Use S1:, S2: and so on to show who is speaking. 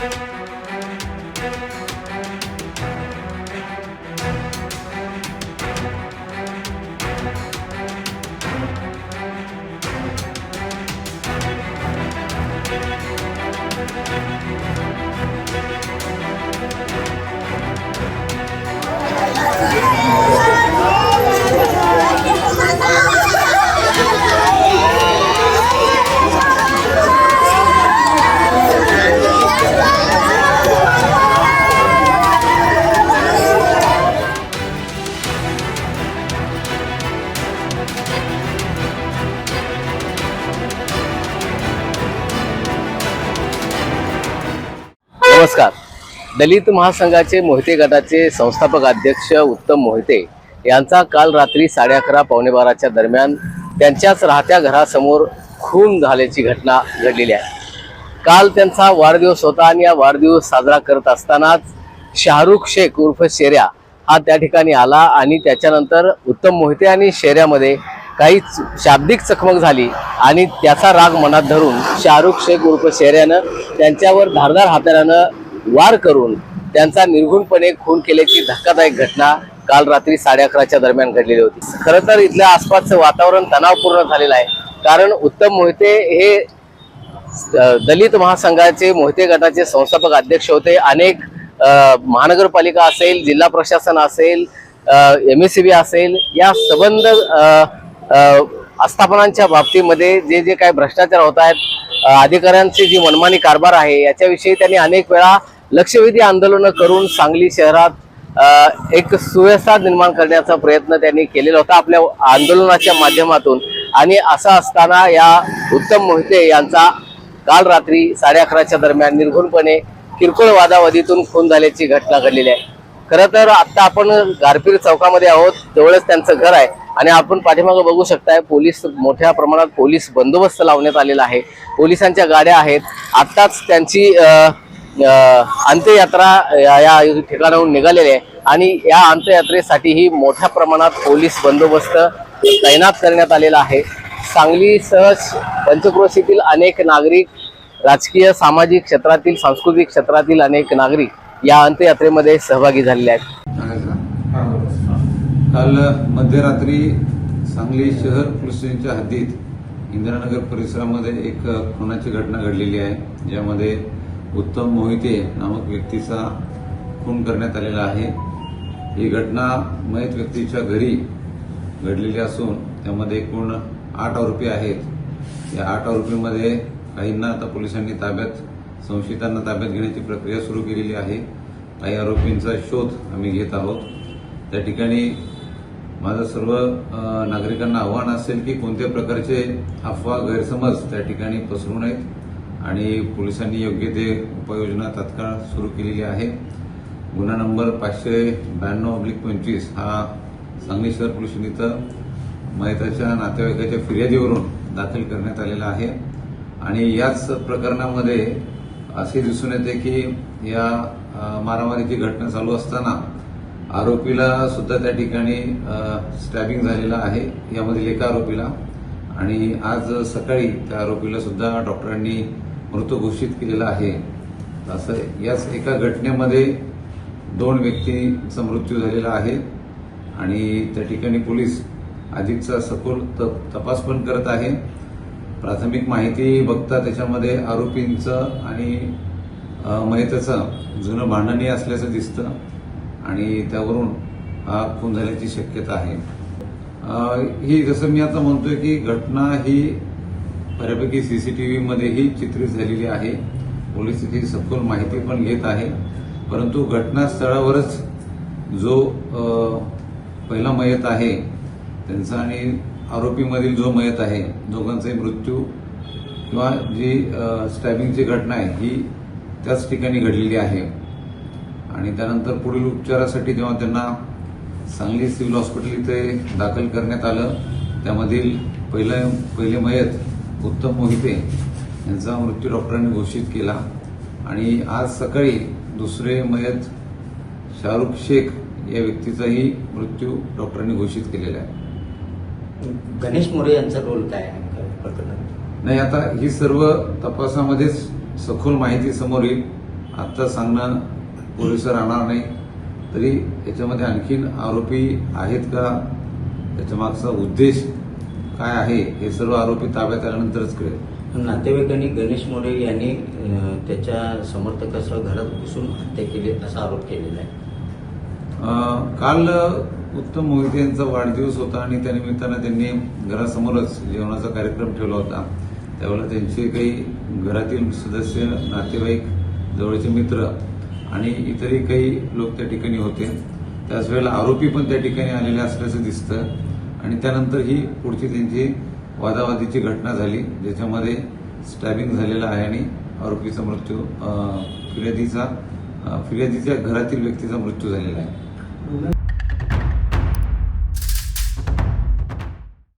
S1: thank you नमस्कार. दलित महासंघाचे मोहिते गटाचे संस्थापक अध्यक्ष उत्तम मोहिते यांचा काल रात्री साडे अकरा पावणे बाराच्या दरम्यान त्यांच्याच राहत्या घरासमोर खून झाल्याची घटना घडलेली आहे. काल त्यांचा वाढदिवस होता आणि या वाढदिवस साजरा करत असतानाच शाहरुख शेख उर्फ शेऱ्या हा त्या ठिकाणी आला आणि त्याच्यानंतर उत्तम मोहिते आणि शेऱ्यामध्ये काही शाब्दिक चकमक झाली आणि त्याचा राग मनात धरून शाहरुख शेख उर्फ शेऱ्यानं त्यांच्यावर धारदार हाताऱ्यानं वार करून त्यांचा निर्घुणपणे खून केल्याची धक्कादायक घटना काल रात्री साडे अकराच्या दरम्यान घडलेली होती. खरं तर इथल्या आसपासचं वातावरण तणावपूर्ण झालेलं आहे. कारण उत्तम मोहिते हे दलित महासंघाचे मोहिते गटाचे संस्थापक अध्यक्ष होते. अनेक महानगरपालिका असेल जिल्हा प्रशासन असेल एम एस सी बी असेल या संबंध आस्थापनांच्या बाबतीमध्ये जे जे काही भ्रष्टाचार होत आहेत अधिकाऱ्यांचे जी मनमानी कारभार आहे याच्याविषयी त्यांनी अनेक वेळा लक्षवेधी आंदोलनं करून सांगली शहरात एक सुव्यवस्था निर्माण करण्याचा प्रयत्न त्यांनी केलेला होता आपल्या आंदोलनाच्या माध्यमातून. आणि असं असताना या उत्तम मोहिते यांचा काल रात्री साडे अकराच्या दरम्यान निर्घुणपणे किरकोळ वादावादीतून खून झाल्याची घटना घडलेली आहे. खरं तर आत्ता आपण गारपीर चौकामध्ये आहोत जवळच त्यांचं घर आहे. आणि आपण पाठीमागं बघू शकताय पोलीस मोठ्या प्रमाणात पोलीस बंदोबस्त लावण्यात आलेला आहे. पोलिसांच्या गाड्या आहेत. आत्ताच त्यांची अंत्ययात्रा या या ठिकाणाहून निघालेली आहे. आणि या अंत्ययात्रेसाठीही मोठ्या प्रमाणात पोलीस बंदोबस्त तैनात करण्यात आलेला आहे. सांगलीसह पंचक्रोशीतील अनेक नागरिक राजकीय सामाजिक क्षेत्रातील सांस्कृतिक क्षेत्रातील अनेक नागरिक या अंत्ययात्रेमध्ये सहभागी झालेले आहेत.
S2: काल मध्यरात्री सांगली शहर पोलीस स्टेशनच्या हद्दीत इंदिरानगर परिसरामध्ये एक खुनाची घटना घडलेली आहे ज्यामध्ये उत्तम मोहिते नामक व्यक्तीचा खून करण्यात आलेला आहे. ही घटना मयत व्यक्तीच्या घरी घडलेली असून त्यामध्ये एकूण आठ आरोपी आहेत. या आठ आरोपीमध्ये काहींना आता पोलिसांनी ताब्यात संशयितांना ताब्यात घेण्याची प्रक्रिया सुरू केलेली आहे. काही आरोपींचा शोध आम्ही घेत आहोत. त्या ठिकाणी माझं सर्व नागरिकांना आव्हान असेल की कोणत्या प्रकारचे अफवा गैरसमज त्या ठिकाणी पसरू नयेत आणि पोलिसांनी योग्य ते उपाययोजना तात्काळ सुरू केलेली आहे. गुन्हा नंबर पाचशे ब्याण्णव अब्लिक पंचवीस हा सांगली शहर पोलीस स्टेशन इथं मयताच्या नातेवाईकाच्या फिर्यादीवरून दाखल करण्यात आलेला आहे. आणि याच प्रकरणामध्ये असे दिसून येते की या मारामारीची घटना चालू असताना आरोपीला सुद्धा त्या ठिकाणी स्टॅबिंग झालेला आहे. यामधील एका आरोपीला. आणि आज सकाळी त्या आरोपीला सुद्धा डॉक्टरांनी मृत घोषित केलेला आहे. असं याच एका घटनेमध्ये दोन व्यक्तींचा मृत्यू झालेला आहे. आणि त्या ठिकाणी पोलीस अधिकचा सखोल त- तपास पण करत आहे. प्राथमिक माहिती बघता त्याच्यामध्ये आरोपींचं आणि अ, मयताचं जुनं भांडणही असल्याचं दिसतं. आणि त्यावरून हा खून झाल्याची शक्यता आहे. ही जसं मी आता म्हणतोय की घटना ही बऱ्यापैकी सीसीटीव्हीमध्येही चित्रित झालेली आहे. पोलीस तिथे सखोल माहिती पण घेत आहे. परंतु घटनास्थळावरच जो पहिला मयत आहे त्यांचा आणि आरोपीमधील जो मयत आहे दोघांचाही मृत्यू किंवा जी स्टॅबिंगची घटना आहे ही त्याच ठिकाणी घडलेली आहे. आणि त्यानंतर पुढील उपचारासाठी जेव्हा त्यांना सांगली सिव्हिल हॉस्पिटल इथे दाखल करण्यात आलं त्यामधील पहिलं पहिले मयत उत्तम मोहिते यांचा मृत्यू डॉक्टरांनी घोषित केला. आणि आज सकाळी दुसरे मयत शाहरुख शेख या व्यक्तीचाही मृत्यू डॉक्टरांनी घोषित केलेला आहे.
S3: गणेश मोरे यांचा रोल काय
S2: नाही आता ही सर्व तपासामध्येच सखोल माहिती समोर येईल. आत्ता सांगणं पुरेसं राहणार नाही. तरी याच्यामध्ये आणखीन आरोपी आहेत का? त्याच्या मागचा उद्देश काय आहे? हे सर्व आरोपी ताब्यात आल्यानंतरच कळेल.
S3: नातेवाईकांनी गणेश मोरे यांनी त्याच्या समर्थकासह घरात घुसून हत्या केली असा आरोप केलेला आहे.
S2: काल उत्तम मोहिते यांचा वाढदिवस होता आणि त्यानिमित्तानं त्यांनी घरासमोरच जेवणाचा कार्यक्रम ठेवला होता. त्यावेळेला त्यांचे काही घरातील सदस्य नातेवाईक जवळचे मित्र आणि इतरही काही लोक त्या ठिकाणी होते. त्याच वेळेला आरोपी पण त्या ठिकाणी आलेले असल्याचं दिसतं. आणि त्यानंतर ही पुढची त्यांची वादावादीची घटना झाली ज्याच्यामध्ये स्टॅबिंग झालेला आहे आणि आरोपीचा मृत्यू फिर्यादीचा फिर्यादीच्या घरातील व्यक्तीचा मृत्यू झालेला आहे.